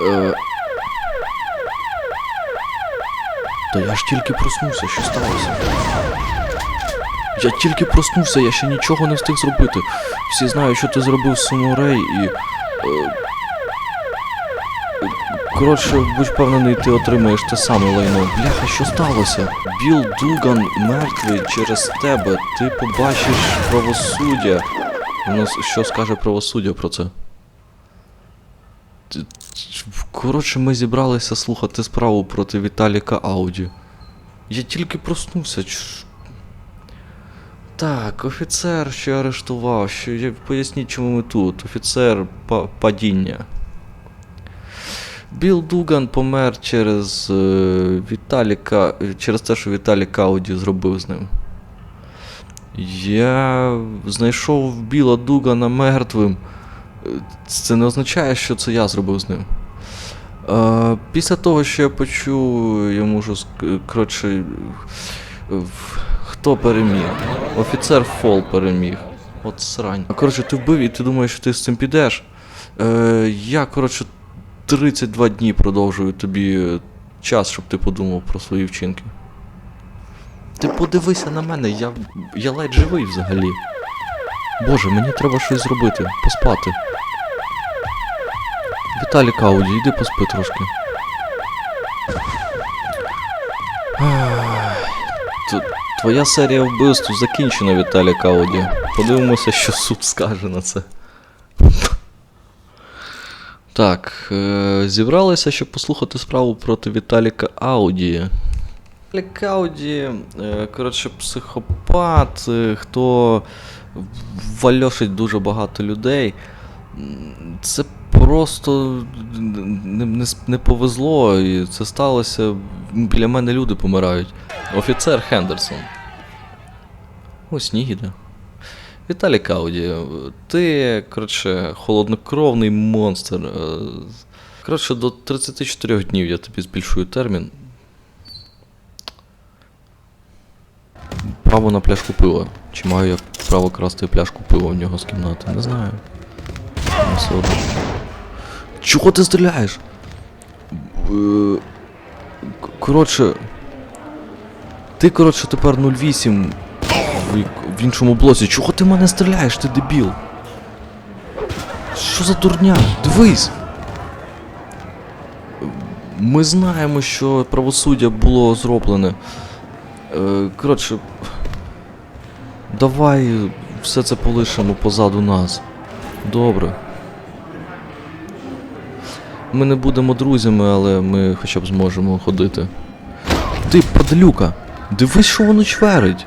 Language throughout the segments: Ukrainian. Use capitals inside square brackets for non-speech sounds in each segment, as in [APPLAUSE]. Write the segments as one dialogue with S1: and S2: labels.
S1: Е... Та я ж тільки проснувся, що сталося? Я тільки проснувся, я ще нічого не встиг зробити. Всі знають, що ти зробив самурей і. Е... Коротше, будь впевнений, ти отримаєш те саме лайно. Бляха, що сталося? Біл Дуган мертвий через тебе. Ти побачиш правосуддя. Воно що скаже правосуддя про це? Коротше, ми зібралися слухати справу проти Віталіка Ауді. Я тільки проснувся. Так, офіцер, що арештував, що я поясніть, чому ми тут. Офіцер па- падіння. Біл Дуган помер через е, Віталіка. через те, що Віталік Ауді зробив з ним. Я знайшов Біла Дугана мертвим. Це не означає, що це я зробив з ним. Е, після того, що я почув, я можу коротше. е, Хто переміг? Офіцер Фол переміг. От срань. Коротше, ти вбив і ти думаєш, що ти з цим підеш. Е, я, коротше, 32 дні продовжую тобі е, час, щоб ти подумав про свої вчинки. Ти подивися на мене, я, я ледь живий взагалі. Боже, мені треба щось зробити, поспати. Віталій Кауді, йди поспи трошки. Твоя серія вбивств закінчена, Віталій Кауді. Подивимося, що суд скаже на це. Так, е- зібралися, щоб послухати справу проти Віталіка Ауді. Віталік Ауді, е, коротше, психопат, е, хто вальошить дуже багато людей. Це просто не, не, не повезло, і це сталося. Біля мене люди помирають. Офіцер Хендерсон. Ось сніг. Віталій Кауді, ти, коротше, холоднокровний монстр. Коротше, до 34 днів я тобі збільшую термін. Право на пляшку пива. Чи маю я право красти пляшку пива в нього з кімнати? Не знаю. Чого ти стріляєш? Е, Коротше. Ти, коротше, тепер 08 в, іншому блоці. Чого ти мене стріляєш, ти дебіл? Що за дурня? Дивись! Ми знаємо, що правосуддя було зроблене. Е, коротше. Давай все це полишимо позаду нас. Добре. Ми не будемо друзями, але ми хоча б зможемо ходити. Ти, падлюка! Дивись, що воно чверить.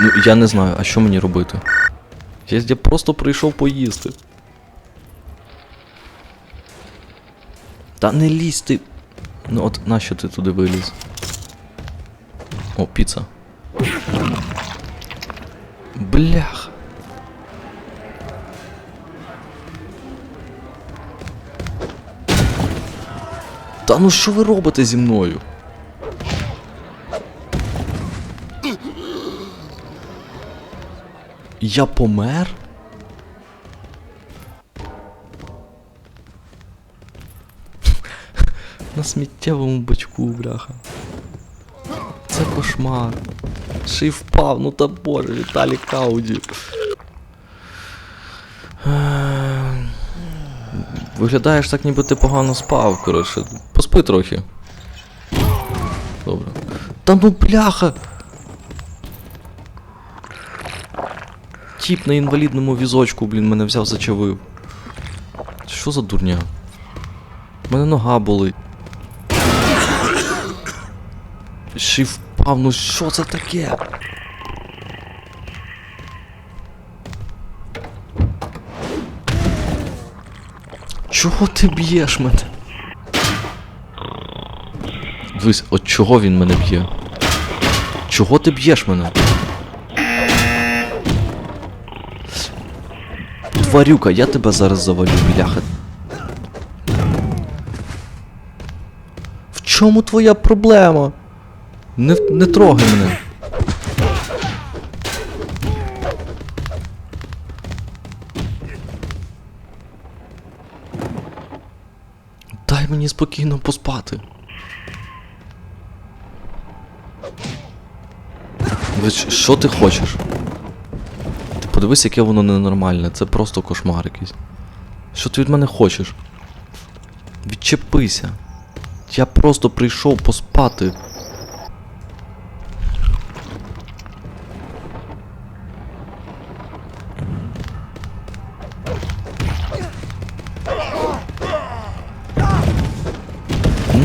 S1: Ну, я не знаю, а що мені робити? Я, я просто прийшов поїсти. Та не лізь ти. Ну от нащо ти туди виліз? О, піца. Блях. Та ну що ви робите зі мною? Я помер? [LAUGHS] На сміттєвому бачку, бляха. Кошмар. Ще й впав, ну та боже, Віталій Кауді. Е, Виглядаєш так, ніби ти погано спав, коротше. Поспи трохи. Добре. Та ну бляха! Тіп на інвалідному візочку, блін, мене взяв зачавив. Що за дурня? У мене нога болить. Ще й впав, ну що це таке? Чого ти б'єш мене? Дивись, от чого він мене б'є? Чого ти б'єш мене? Тварюка, я тебе зараз завалю, бляха. В чому твоя проблема? Не не трогай мене. Дай мені спокійно поспати. Що ти хочеш? Ти подивись, яке воно ненормальне, це просто кошмар якийсь. Що ти від мене хочеш? Відчепися. Я просто прийшов поспати.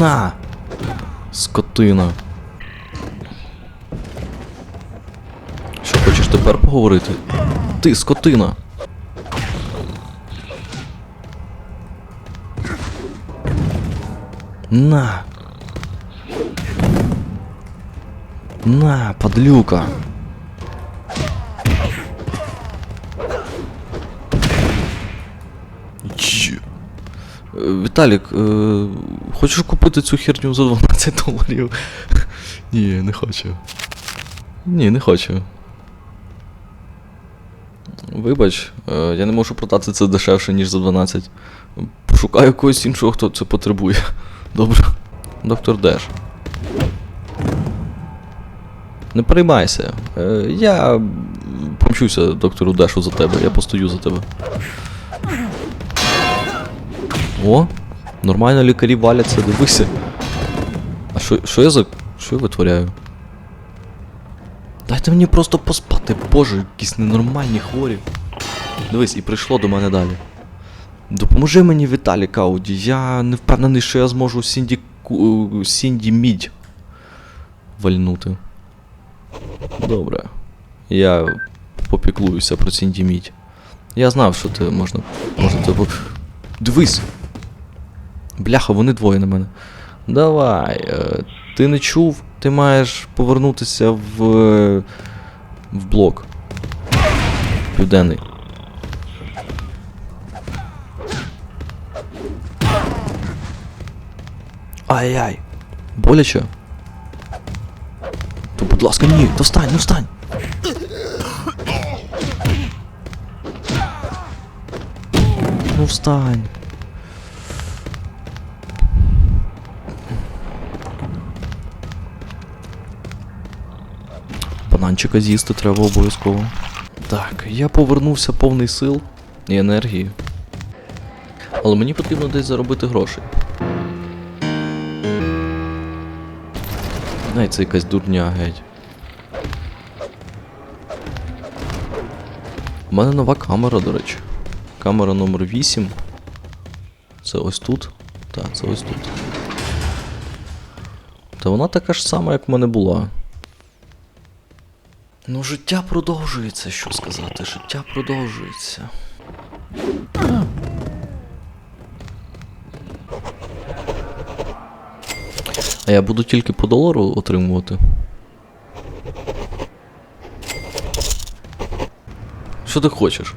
S1: На! Скотина. Що хочеш тепер поговорити? Ти, скотина. На. На, подлюка. Віталік, е, хочеш купити цю херню за 12 доларів? [LAUGHS] Ні, не хочу. Ні, не хочу. Вибач, е, я не можу продати це дешевше, ніж за 12. Пошукаю когось іншого, хто це потребує. [LAUGHS] Добре. Доктор Деш. Не переймайся. Е, Я помчуся доктору Дешу за тебе, я постою за тебе. О, нормально лікарі валяться, дивися. А що, що я за. Що я витворяю? Дайте мені просто поспати, боже, якісь ненормальні хворі. Дивись, і прийшло до мене далі. Допоможи мені, Віталік Ауді. Я не впевнений, що я зможу Сінді, Сінді Мідь вальнути. Добре. Я попіклуюся про Сінді Мідь. Я знав, що ти можна. Можна тебе. Дивись! Бляха, вони двоє на мене. Давай. Е, ти не чув, ти маєш повернутися в. в блок. Південний. Ай-яй. Боляче? То, будь ласка, ні, то встань, ну встань. Ну встань. Бананчика з'їсти треба обов'язково. Так, я повернувся повний сил і енергії. Але мені потрібно десь заробити грошей. Най, це якась дурня геть. У мене нова камера, до речі. Камера номер 8. Це ось тут. Так, це ось тут. Та вона така ж сама, як в мене була. Ну, життя продовжується, що сказати. Життя продовжується. А я буду тільки по долару отримувати. Що ти хочеш?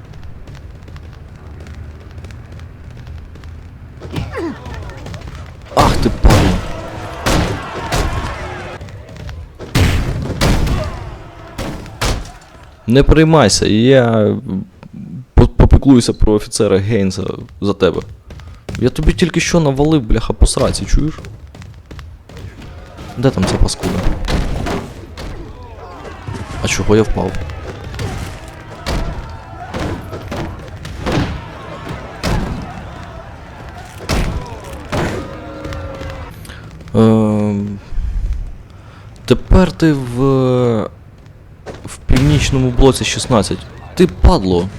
S1: Не переймайся, я по- попіклуюся про офіцера Гейнса за тебе. Я тобі тільки що навалив, бляха, по сраці, чуєш? Де там ця паскуда? А чого я впав? Ем... Тепер ти в. Північному блоці 16. Ти падло.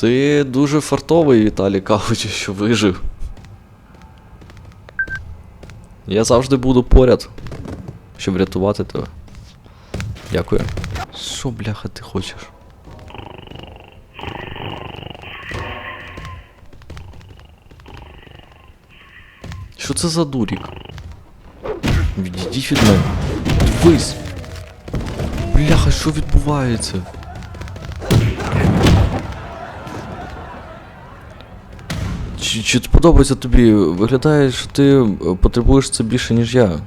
S1: Ти дуже фартовий, Віталій, кажучи, [LAUGHS] що вижив. Я завжди буду поряд, щоб врятувати тебе. Дякую. Що, бляха, ти хочеш? Що це за дурік? Відійдіть від мене. Дивись! Бляха, що відбувається? Чи, чи подобається тобі? Виглядає, що ти е, потребуєш це більше, ніж я.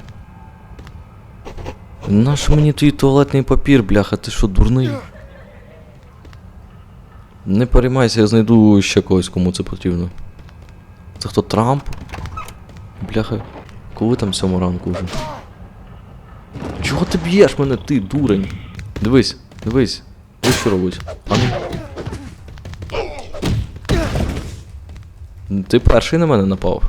S1: Нащо мені твій туалетний папір, бляха, ти що, дурний? Не переймайся, я знайду ще когось, кому це потрібно. Це хто Трамп? Бляха, коли там сьома ранку вже? Чого ти б'єш мене, ти, дурень? Дивись, дивись. Ось що робить. А ну. Ти перший на мене напав.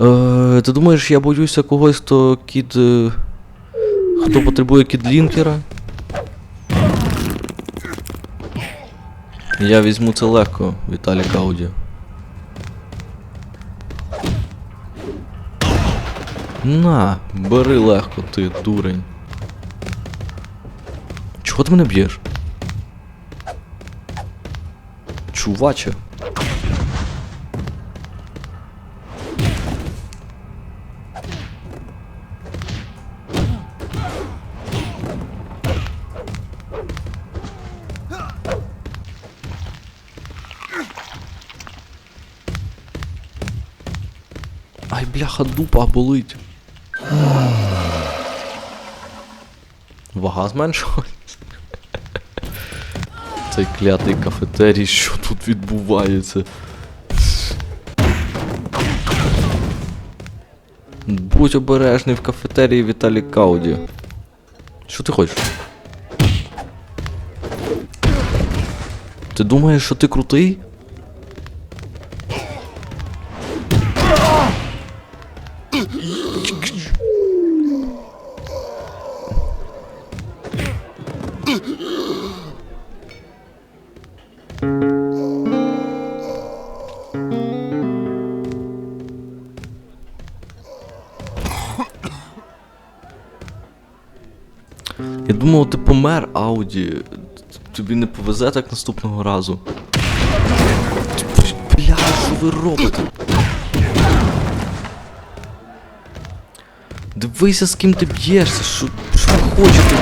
S1: Е, ти думаєш, я боюся когось, хто кід. е, Хто потребує кідлінкера? Я візьму це легко, Віталік Ауді. На, бери легко, ти дурень. Чого ти мене б'єш? Чуваче. Ай, бляха, дупа болить. Вага зменшилась. Цей клятий кафетерій, що тут відбувається? Будь обережний в кафетерії Віталій Кауді. Що ти хочеш? Ти думаєш, що ти крутий? Думав, ти помер, Ауді. Тобі не повезе так наступного разу. Бля, що ви робите? Дивися, з ким ти б'єшся, що, що ви хочете?